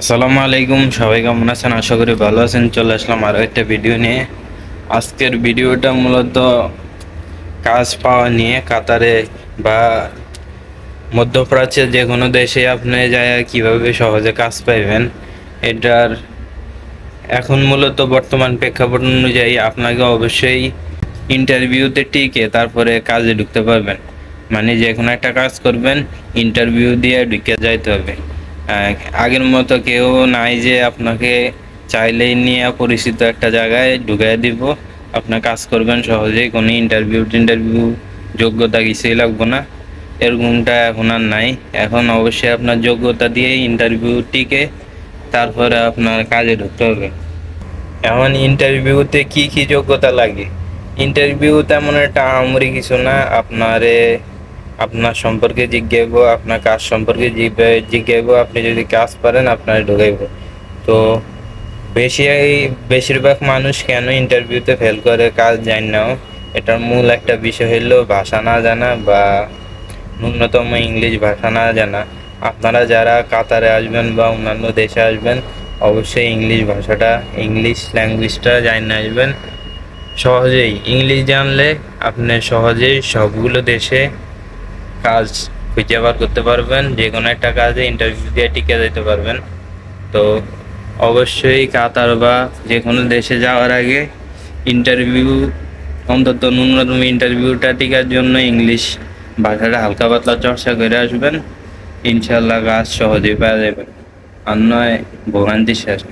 আসসালামু আলাইকুম, সবাই কেমন আছেন? আশা করি ভালো আছেন। চলে আসলাম আরও একটা ভিডিও নিয়ে। আজকের ভিডিওটা মূলত কাজ পাওয়া নিয়ে কাতারে বা মধ্যপ্রাচ্যের যে কোনো দেশে আপনি যায় কীভাবে সহজে কাজ পাইবেন, এটার এখন মূলত বর্তমান প্রেক্ষাপট অনুযায়ী আপনাকে অবশ্যই ইন্টারভিউতে টিকে, তারপরে কাজে ঢুকতে পারবেন। মানে যে কোনো একটা কাজ করবেন ইন্টারভিউ দিয়ে ঢুকে যাইতে হবে। আগের মতো কেউ নাই যে আপনাকে চাইলেই নিয়ে পরিচিত একটা জায়গায় ঢুকাই দিব। আপনার কাজ করবেন সহজেই, কোনো ইন্টারভিউ টিন্টারভিউ যোগ্যতা কিছুই লাগবো না। এরকমটা এখন আর নাই। এখন অবশ্যই আপনার যোগ্যতা দিয়ে ইন্টারভিউ টিকে তারপরে আপনার কাজে ঢুকতে হবে। এখন ইন্টারভিউতে কি কি যোগ্যতা লাগে? ইন্টারভিউ তেমন একটা আমরি কিছু না। আপনারে আপনার সম্পর্কে জিজ্ঞাসব আপনার কাজ সম্পর্কে জিজ্ঞাসব আপনি যদি কাজ পারেন, আপনার ঢুকাইব তো বেশি বেশিরভাগ মানুষ কেন ইন্টারভিউতে ফেল করে, কাজ জানি না? এটার মূল একটা বিষয় হলো ভাষা না জানা বা ন্যূনতম ইংলিশ ভাষা না জানা। আপনারা যারা কাতারে আসবেন বা অন্যান্য দেশে আসবেন, অবশ্যই ইংলিশ ভাষাটা, ইংলিশ ল্যাঙ্গুয়েজটা জানিয়ে আসবেন সহজেই। ইংলিশ জানলে আপনি সহজেই সবগুলো দেশে কাজ খুঁজে বার করতে পারবেন যে কোনো একটা কাজে ইন্টারভিউ দিয়ে টিকে যেতে পারবেন। তো অবশ্যই কাতার বা যে কোনো দেশে যাওয়ার আগে ইন্টারভিউ অন্তত ন্যূনতম ইন্টারভিউটা টিকার জন্য ইংলিশ ভাষাটা হালকা পাতলা চর্চা করে আসবেন। ইনশাল্লাহ কাজ সহজেই পাওয়া যাবে। আর নয়, ভোগান্তি শেষ।